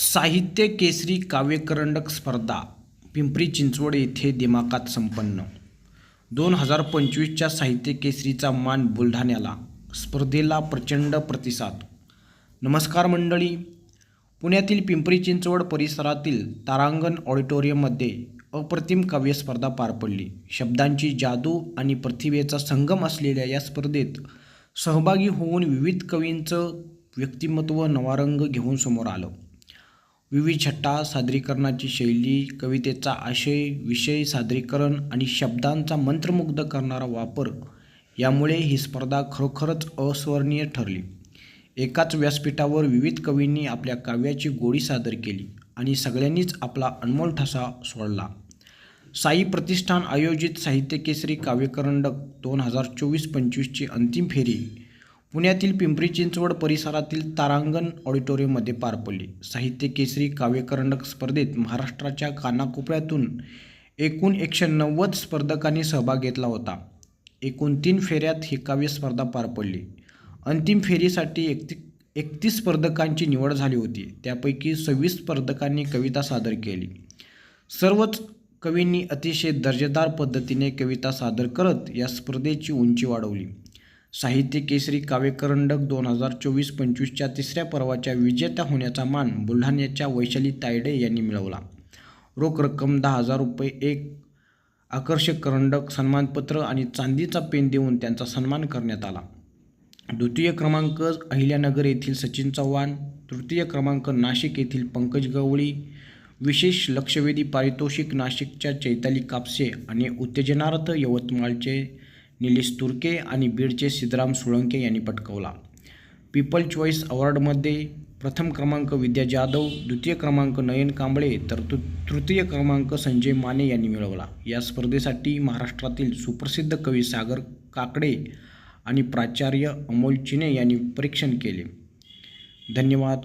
साहित्य केसरी काव्यकरंडक स्पर्धा पिंपरी चिंचवड येथे दिमाखात संपन्न. दोन हजार पंचवीसच्या साहित्य केसरीचा मान बुलढाण्याला स्पर्धेला प्रचंड प्रतिसाद. नमस्कार मंडळी पुण्यातील पिंपरी चिंचवड परिसरातील तारांगण ऑडिटोरियममध्ये अप्रतिम काव्य स्पर्धा पार पडली. शब्दांची जादू आणि प्रतिभेचा संगम असलेल्या या स्पर्धेत सहभागी होऊन विविध कवींचं व्यक्तिमत्व नवारंग घेऊन समोर आलं. विविध छटा सादरीकरणाची शैली कवितेचा आशय विषय सादरीकरण आणि शब्दांचा मंत्रमुग्ध करणारा वापर यामुळे ही स्पर्धा खरोखरच अस्वर्णीय ठरली. एकाच व्यासपीठावर विविध कवींनी आपल्या काव्याची गोडी सादर केली आणि सगळ्यांनीच आपला अनमोल ठसा सोडला. साई प्रतिष्ठान आयोजित साहित्य केसरी काव्यकरंडक दोन हजार चोवीस पंचवीसची अंतिम फेरी पुण्यातील पिंपरी चिंचवड परिसरातील तारांगण ऑडिटोरियममध्ये पार पडली. साहित्य केसरी काव्यकरंडक स्पर्धेत महाराष्ट्राच्या कानाकोपऱ्यातून एकूण एकशे नव्वद स्पर्धकांनी सहभाग घेतला होता. एकूण तीन फेऱ्यात ही काव्य स्पर्धा पार पडली. अंतिम फेरीसाठी एकती एकतीस स्पर्धकांची निवड झाली होती. त्यापैकी सव्वीस स्पर्धकांनी कविता सादर केली. सर्वच कवींनी अतिशय दर्जेदार पद्धतीने कविता सादर करत या स्पर्धेची उंची वाढवली. साहित्य केसरी काव्यकरंडक दोन हजार चोवीस पंचवीसच्या तिसऱ्या पर्वाच्या विजेत्या होण्याचा मान बुलढाण्याच्या वैशाली तायडे यांनी मिळवला. रोख रक्कम दहा हजार रुपये एक आकर्षक करंडक सन्मानपत्र आणि चांदीचा पेन देऊन त्यांचा सन्मान करण्यात आला. द्वितीय क्रमांक अहिल्यानगर येथील सचिन चव्हाण तृतीय क्रमांक नाशिक येथील पंकज गवळी विशेष लक्षवेधी पारितोषिक नाशिकच्या चैताली कापसे आणि उत्तेजनार्थ यवतमाळचे निलेश तुर्के आणि बीडचे सिद्धराम सुळंके यांनी पटकवला. पीपल चॉईस अवॉर्डमध्ये प्रथम क्रमांक विद्या जाधव द्वितीय क्रमांक नयन कांबळे तर तु तृतीय क्रमांक संजय माने यांनी मिळवला. या स्पर्धेसाठी महाराष्ट्रातील सुप्रसिद्ध कवी सागर काकडे आणि प्राचार्य अमोल चिने यांनी परीक्षण केले. धन्यवाद.